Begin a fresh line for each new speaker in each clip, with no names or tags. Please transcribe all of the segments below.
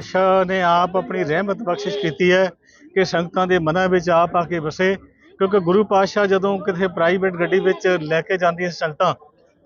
ਪਾਤਸ਼ਾਹ ਨੇ ਆਪ ਆਪਣੀ ਰਹਿਮਤ ਬਖਸ਼ਿਸ਼ ਕੀਤੀ ਹੈ ਕਿ ਸੰਗਤਾਂ ਦੇ ਮਨਾਂ ਵਿੱਚ ਆਪ ਆ ਕੇ ਵਸੇ, ਕਿਉਂਕਿ ਗੁਰੂ ਪਾਤਸ਼ਾਹ ਜਦੋਂ ਕਿਤੇ ਪ੍ਰਾਈਵੇਟ ਗੱਡੀ ਵਿੱਚ ਲੈ ਕੇ ਜਾਂਦੀਆਂ ਸੰਗਤਾਂ,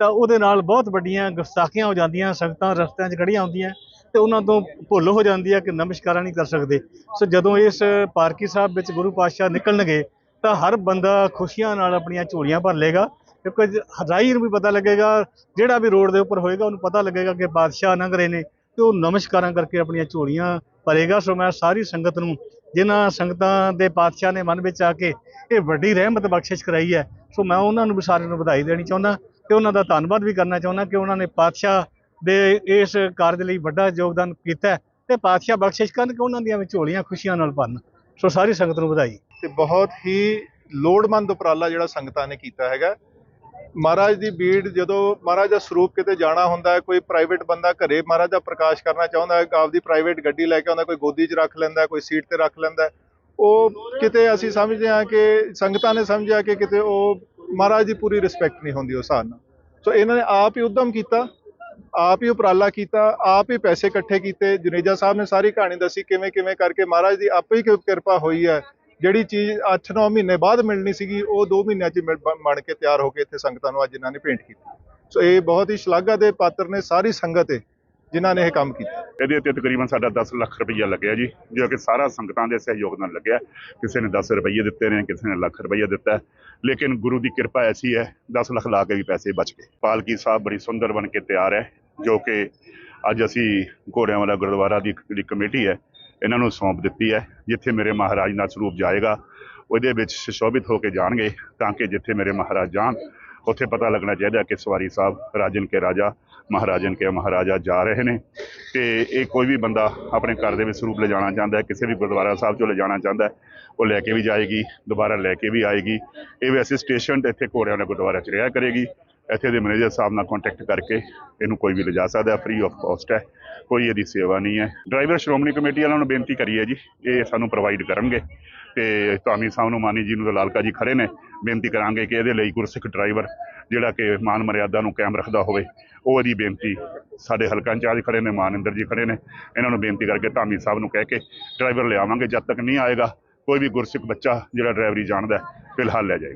ਤਾਂ ਉਹਦੇ ਨਾਲ ਬਹੁਤ ਵੱਡੀਆਂ ਗੁਸਤਾਖੀਆਂ ਹੋ ਜਾਂਦੀਆਂ, ਸੰਗਤਾਂ ਰਸਤਿਆਂ 'ਚ ਖੜੀਆਂ ਹੁੰਦੀਆਂ ਤੇ ਉਹਨਾਂ ਤੋਂ ਭੁੱਲ ਹੋ ਜਾਂਦੀ ਹੈ ਕਿ ਨਮਸਕਾਰਾਂ ਨਹੀਂ ਕਰ ਸਕਦੇ। ਸੋ ਜਦੋਂ ਇਸ ਪਾਰਕੀ ਸਾਹਿਬ ਵਿੱਚ ਗੁਰੂ ਪਾਤਸ਼ਾਹ ਨਿਕਲਣਗੇ, ਤਾਂ ਹਰ ਬੰਦਾ ਖੁਸ਼ੀਆਂ ਨਾਲ ਆਪਣੀਆਂ ਝੋਲੀਆਂ ਭਰ ਲੇਗਾ ਕਿਉਂਕਿ ਹਜ਼ਾਈ ਨੂੰ ਵੀ ਪਤਾ ਲੱਗੇਗਾ, ਜਿਹੜਾ ਵੀ ਰੋਡ ਦੇ ਉੱਪਰ ਹੋਏਗਾ, ਉਹਨੂੰ ਪਤਾ ਲੱਗੇਗਾ ਕਿ ਬਾਦਸ਼ਾਹ ਲੰਘ ਰਹੇ ਨੇ। ਤੇ ਉਹ ਨਮਸਕਾਰਾਂ ਕਰਕੇ ਆਪਣੀਆਂ ਝੋਲੀਆਂ ਭਰੇਗਾ। ਸੋ ਮੈਂ ਸਾਰੀ ਸੰਗਤ ਨੂੰ, ਜਿਨ੍ਹਾਂ ਸੰਗਤਾਂ ਦੇ ਪਾਤਸ਼ਾਹ ਨੇ ਮਨ ਵਿੱਚ ਆ ਕੇ ਇਹ ਵੱਡੀ ਰਹਿਮਤ ਬਖਸ਼ਿਸ਼ ਕਰਾਈ ਹੈ, ਸੋ ਮੈਂ ਉਹਨਾਂ ਨੂੰ ਵੀ ਸਾਰਿਆਂ ਨੂੰ ਵਧਾਈ ਦੇਣੀ ਚਾਹੁੰਦਾ ਤੇ ਉਹਨਾਂ ਦਾ ਧੰਨਵਾਦ ਵੀ ਕਰਨਾ ਚਾਹੁੰਦਾ ਕਿ ਉਹਨਾਂ ਨੇ ਪਾਤਸ਼ਾਹ ਦੇ ਇਸ ਕਾਰਜ ਲਈ ਵੱਡਾ ਯੋਗਦਾਨ ਕੀਤਾ ਹੈ ਤੇ ਪਾਤਸ਼ਾਹ ਬਖਸ਼ਿਸ਼ ਕਰਨ ਕਿ ਉਹਨਾਂ ਦੀਆਂ ਵੀ ਝੋਲੀਆਂ ਖੁਸ਼ੀਆਂ ਨਾਲ ਭਰਨ। ਸੋ ਸਾਰੀ ਸੰਗਤ ਨੂੰ ਵਧਾਈ।
ਤੇ ਬਹੁਤ ਹੀ ਲੋੜਵੰਦ ਉਪਰਾਲਾ ਜਿਹੜਾ ਸੰਗਤਾਂ ਨੇ ਕੀਤਾ ਹੈਗਾ। ਮਹਾਰਾਜ ਦੀ ਬੀੜ ਜਦੋਂ ਮਹਾਰਾਜ ਦਾ ਸਰੂਪ ਕਿਤੇ ਜਾਣਾ ਹੁੰਦਾ ਹੈ, ਕੋਈ ਪ੍ਰਾਈਵੇਟ ਬੰਦਾ ਘਰੇ ਮਹਾਰਾਜ ਦਾ ਪ੍ਰਕਾਸ਼ ਕਰਨਾ ਚਾਹੁੰਦਾ ਹੈ, ਆਪਦੀ ਪ੍ਰਾਈਵੇਟ ਗੱਡੀ ਲੈ ਕੇ ਆਉਂਦਾ, ਕੋਈ ਗੋਦੀ 'ਚ ਰੱਖ ਲੈਂਦਾ, ਕੋਈ ਸੀਟ ਤੇ ਰੱਖ ਲੈਂਦਾ ਉਹ ਕਿਤੇ ਅਸੀਂ ਸਮਝਦੇ ਹਾਂ ਕਿ ਸੰਗਤਾਂ ਨੇ ਸਮਝਿਆ ਕਿ ਕਿਤੇ ਉਹ ਮਹਾਰਾਜ ਦੀ ਪੂਰੀ ਰਿਸਪੈਕਟ ਨਹੀਂ ਹੁੰਦੀ ਉਸ ਹਿਸਾਬ ਨਾਲ। ਸੋ ਇਹਨਾਂ ਨੇ ਆਪ ਹੀ ਉਦਮ ਕੀਤਾ, ਆਪ ਹੀ ਉਪਰਾਲਾ ਕੀਤਾ, ਆਪ ਹੀ ਪੈਸੇ ਇਕੱਠੇ ਕੀਤੇ। ਜੁਨੇਜਾ ਸਾਹਿਬ ਨੇ ਸਾਰੀ ਕਹਾਣੀ ਦੱਸੀ ਕਿਵੇਂ ਕਿਵੇਂ ਕਰਕੇ ਮਹਾਰਾਜ ਦੀ ਆਪੇ ਹੀ ਕਿਰਪਾ ਹੋਈ ਹੈ। ਜਿਹੜੀ ਚੀਜ਼ 8-9 ਮਹੀਨੇ ਬਾਅਦ ਮਿਲਣੀ ਸੀਗੀ, ਉਹ 2 ਮਹੀਨਿਆਂ 'ਚ ਮਿਲ- ਬਣ ਕੇ ਤਿਆਰ ਹੋ ਕੇ ਇੱਥੇ ਸੰਗਤਾਂ ਨੂੰ ਅੱਜ ਇਹਨਾਂ ਨੇ ਭੇਂਟ ਕੀਤੀ। ਸੋ ਇਹ ਬਹੁਤ ਹੀ ਸ਼ਲਾਘਾ ਦੇ ਪਾਤਰ ਨੇ ਸਾਰੀ ਸੰਗਤ ਹੈ ਜਿਨ੍ਹਾਂ ਨੇ ਇਹ ਕੰਮ ਕੀਤਾ।
ਇਹਦੇ ਉੱਤੇ ਤਕਰੀਬਨ ਸਾਡਾ 10 ਲੱਖ ਰੁਪਈਆ ਲੱਗਿਆ ਜੀ, ਜੋ ਕਿ ਸਾਰਾ ਸੰਗਤਾਂ ਦੇ ਸਹਿਯੋਗ ਨਾਲ ਲੱਗਿਆ। ਕਿਸੇ ਨੇ 10 ਰੁਪਈਏ ਦਿੱਤੇ ਨੇ, ਕਿਸੇ ਨੇ ਲੱਖ ਰੁਪਈਆ ਦਿੱਤਾ ਲੇਕਿਨ ਗੁਰੂ ਦੀ ਕਿਰਪਾ ਐਸੀ ਹੈ 10 ਲੱਖ ਲਾ ਕੇ ਵੀ ਪੈਸੇ ਬਚ ਗਏ। ਪਾਲਕੀ ਸਾਹਿਬ ਬੜੀ ਸੁੰਦਰ ਬਣ ਕੇ ਤਿਆਰ ਹੈ, ਜੋ ਕਿ ਅੱਜ ਅਸੀਂ ਘੋੜਿਆਂ ਵਾਲਾ ਗੁਰਦੁਆਰਾ ਦੀ ਜਿਹੜੀ ਕਮੇਟੀ ਹੈ। ਇਹਨਾਂ ਨੂੰ ਸੌਂਪ ਦਿੱਤੀ ਹੈ, ਜਿੱਥੇ ਮੇਰੇ ਮਹਾਰਾਜ ਨਾਲ ਸਰੂਪ ਜਾਏਗਾ, ਉਹਦੇ ਵਿੱਚ ਸੁਸ਼ੋਭਿਤ ਹੋ ਕੇ ਜਾਣਗੇ, ਤਾਂ ਕਿ ਜਿੱਥੇ ਮੇਰੇ ਮਹਾਰਾਜ ਜਾਣ, ਉੱਥੇ ਪਤਾ ਲੱਗਣਾ ਚਾਹੀਦਾ ਕਿ ਸਵਾਰੀ ਸਾਹਿਬ ਰਾਜਨ ਕੇ ਰਾਜਾ, ਮਹਾਰਾਜਨ ਕੇ ਮਹਾਰਾਜਾ ਜਾ ਰਹੇ ਨੇ। ਤੇ ਇਹ ਕੋਈ ਵੀ ਬੰਦਾ ਆਪਣੇ ਘਰ ਦੇ ਵਿੱਚ ਸਰੂਪ ਲੈ ਜਾਣਾ ਚਾਹੁੰਦਾ ਹੈ, ਕਿਸੇ ਵੀ ਗੁਰਦੁਆਰਾ ਸਾਹਿਬ ਚੋਂ ਲੈ ਜਾਣਾ ਚਾਹੁੰਦਾ ਹੈ, ਉਹ ਲੈ ਕੇ ਵੀ ਜਾਏਗੀ, ਦੁਬਾਰਾ ਲੈ ਕੇ ਵੀ ਆਏਗੀ। ਇਹ ਵੈਸੇ ਸਟੇਸ਼ਨ ਤੇ ਇੱਥੇ ਘੋੜਿਆਂ ਦਾ ਗੁਰਦੁਆਰਾ ਚ ਰਿਹਾ ਕਰੇਗੀ। ਇੱਥੇ ਦੇ ਮੈਨੇਜਰ ਸਾਹਿਬ ਨਾਲ ਕੰਟੈਕਟ ਕਰਕੇ ਇਹਨੂੰ ਕੋਈ ਵੀ ਲਿਜਾ ਸਕਦਾ ਹੈ ਫ੍ਰੀ ਆਫ ਕਾਸਟ ਹੈ, ਕੋਈ ਇਹਦੀ ਸੇਵਾ ਨਹੀਂ ਹੈ। ਡਰਾਈਵਰ ਸ਼੍ਰੋਮਣੀ ਕਮੇਟੀ ਵਾਲਿਆਂ ਨੂੰ ਬੇਨਤੀ ਕਰੀ ਹੈ ਜੀ, ਇਹ ਸਾਨੂੰ ਪ੍ਰੋਵਾਈਡ ਕਰਨਗੇ ਤੇ ਧਾਮੀ ਸਾਹਿਬ ਨੂੰ, ਮਾਨੀ ਜੀ ਨੂੰ ਤੇ ਲਾਲਕਾ ਜੀ ਖੜੇ ਨੇ, ਬੇਨਤੀ ਕਰਾਂਗੇ ਕਿ ਇਹਦੇ ਲਈ ਗੁਰਸਿੱਖ ਡਰਾਈਵਰ ਜਿਹੜਾ ਕਿ ਮਾਨ ਮਰਿਆਦਾ ਨੂੰ ਕਾਇਮ ਰੱਖਦਾ ਹੋਵੇ, ਉਹ ਇਹਦੀ ਬੇਨਤੀ ਸਾਡੇ ਹਲਕਾ ਇੰਚਾਰਜ ਖੜੇ ਨੇ, ਮਾਨਿੰਦਰ ਜੀ ਖੜੇ ਨੇ, ਇਹਨਾਂ ਨੂੰ ਬੇਨਤੀ ਕਰਕੇ ਧਾਮੀ ਸਾਹਿਬ ਨੂੰ ਕਹਿ ਕੇ ਡਰਾਈਵਰ ਲਿਆਵਾਂਗੇ, ਜਦ ਤੱਕ ਨਹੀਂ ਆਏਗਾ, ਕੋਈ ਵੀ ਗੁਰਸਿੱਖ ਬੱਚਾ ਜਿਹੜਾ ਡਰਾਈਵਰੀ ਜਾਣਦਾ ਫਿਲਹਾਲ ਲੈ ਜਾਏਗਾ।